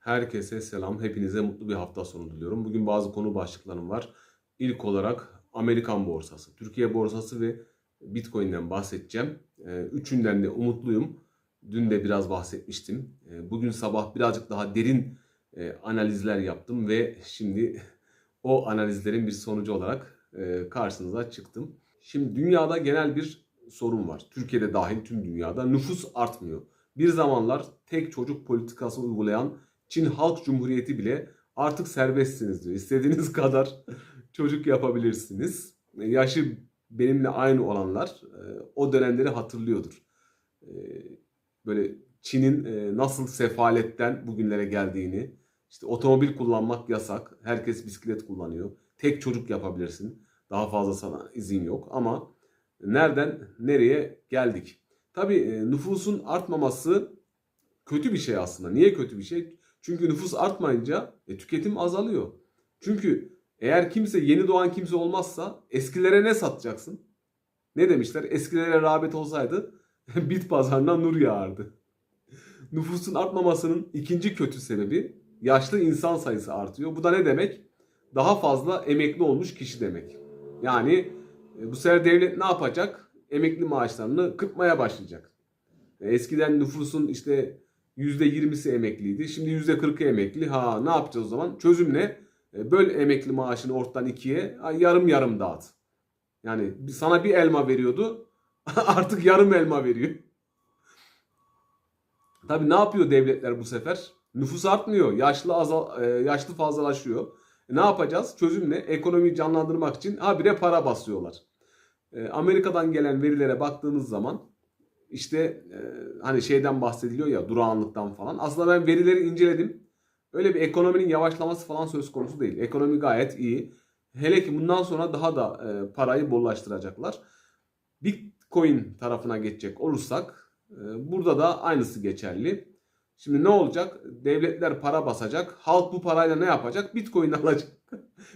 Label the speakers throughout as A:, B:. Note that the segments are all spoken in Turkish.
A: Herkese selam. Hepinize mutlu bir hafta sonu diliyorum. Bugün bazı konu başlıklarım var. İlk olarak Amerikan borsası, Türkiye borsası ve Bitcoin'den bahsedeceğim. Ee, Üçünden de umutluyum. Dün de biraz bahsetmiştim. Ee, Bugün sabah birazcık daha derin e, analizler yaptım ve şimdi o analizlerin bir sonucu olarak e, karşınıza çıktım. Şimdi dünyada genel bir sorun var. Türkiye'de dahil tüm dünyada nüfus artmıyor. Bir zamanlar tek çocuk politikası uygulayan Çin Halk Cumhuriyeti bile artık serbestsiniz diyor. İstediğiniz kadar çocuk yapabilirsiniz. Yaşı benimle aynı olanlar e, o dönemleri hatırlıyordur. E, Böyle Çin'in e, nasıl sefaletten bugünlere geldiğini, işte otomobil kullanmak yasak, herkes bisiklet kullanıyor. Tek çocuk yapabilirsin. Daha fazla sana izin yok ama nereden nereye geldik? Tabii nüfusun artmaması kötü bir şey aslında. Niye kötü bir şey? Çünkü nüfus artmayınca e, tüketim azalıyor. Çünkü eğer kimse yeni doğan kimse olmazsa eskilere ne satacaksın? Ne demişler? Eskilere rağbet olsaydı bit pazarına nur yağardı. Nüfusun artmamasının ikinci kötü sebebi yaşlı insan sayısı artıyor. Bu da ne demek? Daha fazla emekli olmuş kişi demek. Yani e, bu sefer devlet ne yapacak? Emekli maaşlarını kırpmaya başlayacak. E, Eskiden nüfusun işte %20'si emekliydi. Şimdi %40'ı emekli. Ha ne yapacağız o zaman? Çözüm ne? E, Böl emekli maaşını ortadan ikiye yarım yarım dağıt. Yani sana bir elma veriyordu. Artık yarım elma veriyor. Tabii ne yapıyor devletler bu sefer? Nüfus artmıyor. Yaşlı azal, e, yaşlı fazlalaşıyor. E, ne yapacağız? Çözüm ne? Ekonomiyi canlandırmak için habire para basıyorlar. Amerika'dan gelen verilere baktığımız zaman işte e, hani şeyden bahsediliyor ya durağanlıktan falan. Aslında ben verileri inceledim. Öyle bir ekonominin yavaşlaması falan söz konusu değil. Ekonomi gayet iyi. Hele ki bundan sonra daha da e, parayı bollaştıracaklar. Bitcoin tarafına geçecek olursak e, burada da aynısı geçerli. Şimdi ne olacak? Devletler para basacak. Halk bu parayla ne yapacak? Bitcoin alacak.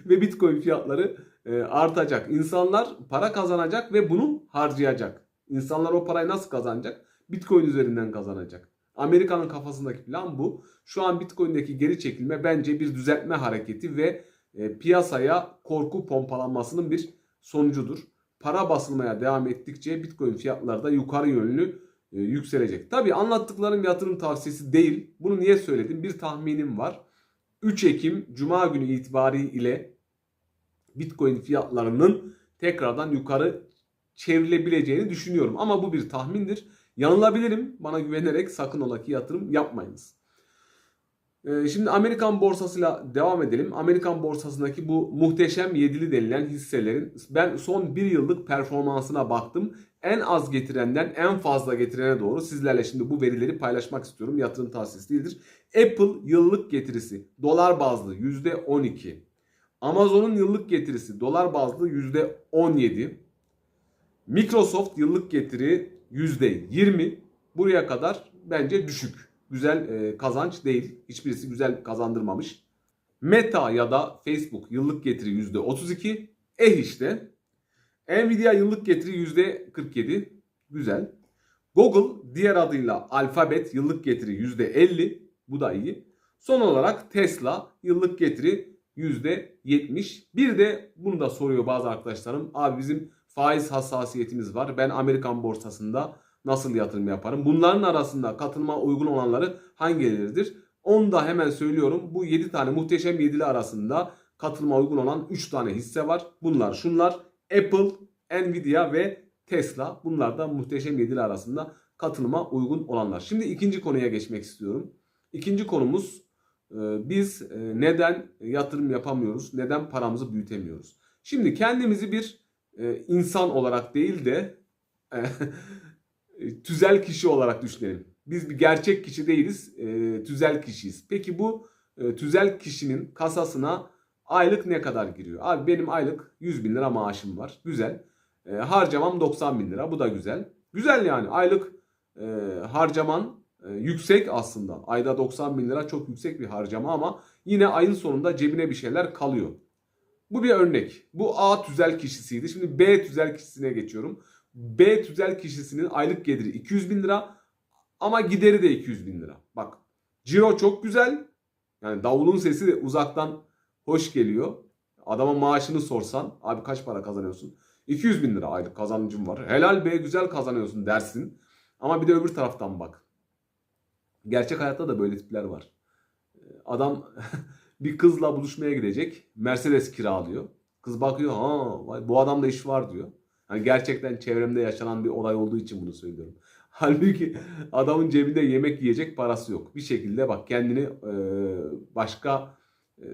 A: ve Bitcoin fiyatları e, artacak. İnsanlar para kazanacak ve bunu harcayacak. İnsanlar o parayı nasıl kazanacak? Bitcoin üzerinden kazanacak. Amerika'nın kafasındaki plan bu. Şu an Bitcoin'deki geri çekilme bence bir düzeltme hareketi ve e, piyasaya korku pompalanmasının bir sonucudur. Para basılmaya devam ettikçe Bitcoin fiyatları da yukarı yönlü e, yükselecek. Tabi anlattıklarım yatırım tavsiyesi değil. Bunu niye söyledim? Bir tahminim var. 3 Ekim Cuma günü itibariyle Bitcoin fiyatlarının tekrardan yukarı çevrilebileceğini düşünüyorum. Ama bu bir tahmindir. Yanılabilirim. Bana güvenerek sakın ola ki yatırım yapmayınız. Ee, Şimdi Amerikan borsasıyla devam edelim. Amerikan borsasındaki bu muhteşem yedili denilen hisselerin ben son bir yıllık performansına baktım. En az getirenden en fazla getirene doğru sizlerle şimdi bu verileri paylaşmak istiyorum. Yatırım tavsiyesi değildir. Apple yıllık getirisi dolar bazlı %12. Amazon'un yıllık getirisi dolar bazlı %17. Microsoft yıllık getiri %20. Buraya kadar bence düşük. Güzel e, kazanç değil. Hiçbirisi güzel kazandırmamış. Meta ya da Facebook yıllık getiri %32. Eh işte. Nvidia yıllık getiri %47. Güzel. Google diğer adıyla Alphabet yıllık getiri %50. Bu da iyi. Son olarak Tesla yıllık getiri %70. Bir de bunu da soruyor bazı arkadaşlarım. Abi bizim faiz hassasiyetimiz var. Ben Amerikan borsasında nasıl yatırım yaparım? Bunların arasında katılıma uygun olanları hangileridir? Onu da hemen söylüyorum. Bu 7 tane muhteşem yedili arasında katılıma uygun olan 3 tane hisse var. Bunlar şunlar. Apple, Nvidia ve Tesla. Bunlar da muhteşem yedili arasında katılıma uygun olanlar. Şimdi ikinci konuya geçmek istiyorum. İkinci konumuz e, biz e, neden yatırım yapamıyoruz? Neden paramızı büyütemiyoruz? Şimdi kendimizi bir e, insan olarak değil de e, tüzel kişi olarak düşünelim. Biz bir gerçek kişi değiliz, e, tüzel kişiyiz. Peki bu e, tüzel kişinin kasasına aylık ne kadar giriyor? Abi benim aylık 100 bin lira maaşım var. Güzel. E, harcamam 90 bin lira. Bu da güzel. Güzel yani aylık e, harcaman e, yüksek aslında. Ayda 90 bin lira çok yüksek bir harcama ama yine ayın sonunda cebine bir şeyler kalıyor. Bu bir örnek. Bu A tüzel kişisiydi. Şimdi B tüzel kişisine geçiyorum. B tüzel kişisinin aylık geliri 200 bin lira ama gideri de 200 bin lira. Bak ciro çok güzel Yani davulun sesi uzaktan hoş geliyor. Adama maaşını sorsan abi kaç para kazanıyorsun? 200 bin lira aylık kazancım var. Helal be güzel kazanıyorsun dersin. Ama bir de öbür taraftan bak. Gerçek hayatta da böyle tipler var. Adam bir kızla buluşmaya gidecek. Mercedes kiralıyor. Kız bakıyor ha vay, bu adamda iş var diyor. Yani gerçekten çevremde yaşanan bir olay olduğu için bunu söylüyorum. Halbuki adamın cebinde yemek yiyecek parası yok. Bir şekilde bak kendini e, başka e,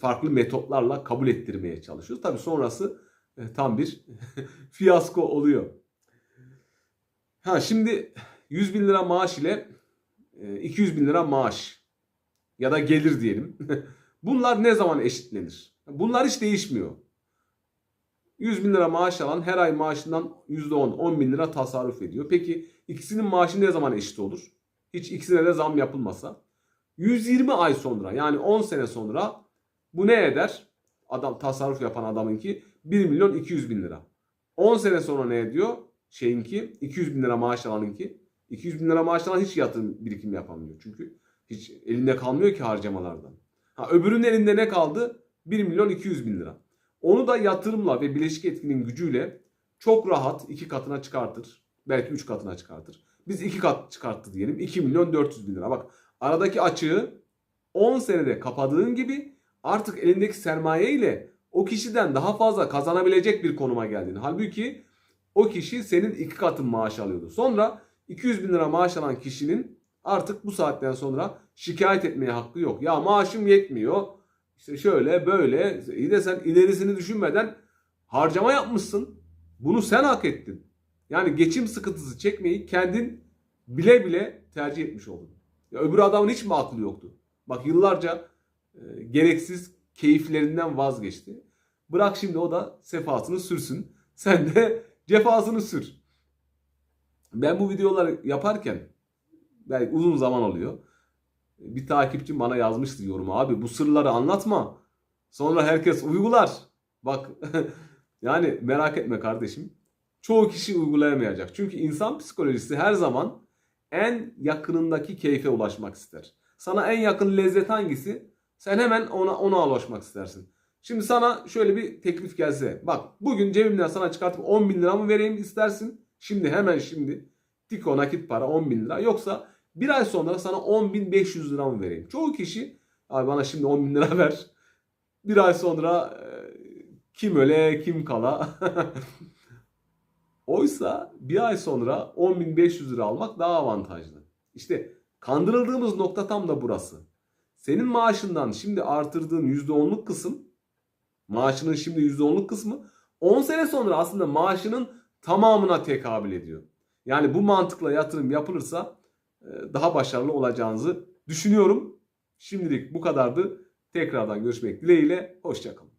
A: farklı metotlarla kabul ettirmeye çalışıyor. Tabii sonrası e, tam bir fiyasko oluyor. Ha şimdi 100 bin lira maaş ile e, 200 bin lira maaş ya da gelir diyelim. Bunlar ne zaman eşitlenir? Bunlar hiç değişmiyor. 100 bin lira maaş alan her ay maaşından %10, 10 bin lira tasarruf ediyor. Peki ikisinin maaşı ne zaman eşit olur? Hiç ikisine de zam yapılmasa. 120 ay sonra yani 10 sene sonra bu ne eder? Adam tasarruf yapan adamınki 1 milyon 200 bin lira. 10 sene sonra ne ediyor? Şeyinki 200 bin lira maaş alanınki. 200 bin lira maaş alan hiç yatırım birikim yapamıyor. Çünkü hiç elinde kalmıyor ki harcamalardan. Ha, öbürünün elinde ne kaldı? 1 milyon 200 bin lira. Onu da yatırımla ve bileşik etkinin gücüyle çok rahat iki katına çıkartır. Belki üç katına çıkartır. Biz iki kat çıkarttı diyelim. 2 milyon 400 bin lira. Bak aradaki açığı 10 senede kapadığın gibi artık elindeki sermaye ile o kişiden daha fazla kazanabilecek bir konuma geldin. Halbuki o kişi senin iki katın maaş alıyordu. Sonra 200 bin lira maaş alan kişinin artık bu saatten sonra şikayet etmeye hakkı yok. Ya maaşım yetmiyor. İşte şöyle böyle iyi de sen ilerisini düşünmeden harcama yapmışsın. Bunu sen hak ettin. Yani geçim sıkıntısı çekmeyi kendin bile bile tercih etmiş oldun. Ya öbür adamın hiç mi aklı yoktu? Bak yıllarca e, gereksiz keyiflerinden vazgeçti. Bırak şimdi o da sefasını sürsün. Sen de cefasını sür. Ben bu videoları yaparken belki uzun zaman oluyor. Bir takipçim bana yazmıştı yorum abi bu sırları anlatma. Sonra herkes uygular. Bak yani merak etme kardeşim. Çoğu kişi uygulayamayacak. Çünkü insan psikolojisi her zaman en yakınındaki keyfe ulaşmak ister. Sana en yakın lezzet hangisi? Sen hemen ona ona ulaşmak istersin. Şimdi sana şöyle bir teklif gelse. Bak bugün cebimden sana çıkartıp 10 bin lira mı vereyim istersin? Şimdi hemen şimdi. Tiko nakit para 10 bin lira. Yoksa bir ay sonra sana 10.500 lira mı vereyim? Çoğu kişi abi bana şimdi 10 bin lira ver. Bir ay sonra e, kim öle kim kala. Oysa bir ay sonra 10.500 lira almak daha avantajlı. İşte kandırıldığımız nokta tam da burası. Senin maaşından şimdi artırdığın %10'luk kısım maaşının şimdi %10'luk kısmı 10 sene sonra aslında maaşının tamamına tekabül ediyor. Yani bu mantıkla yatırım yapılırsa daha başarılı olacağınızı düşünüyorum. Şimdilik bu kadardı. Tekrardan görüşmek dileğiyle. Hoşçakalın.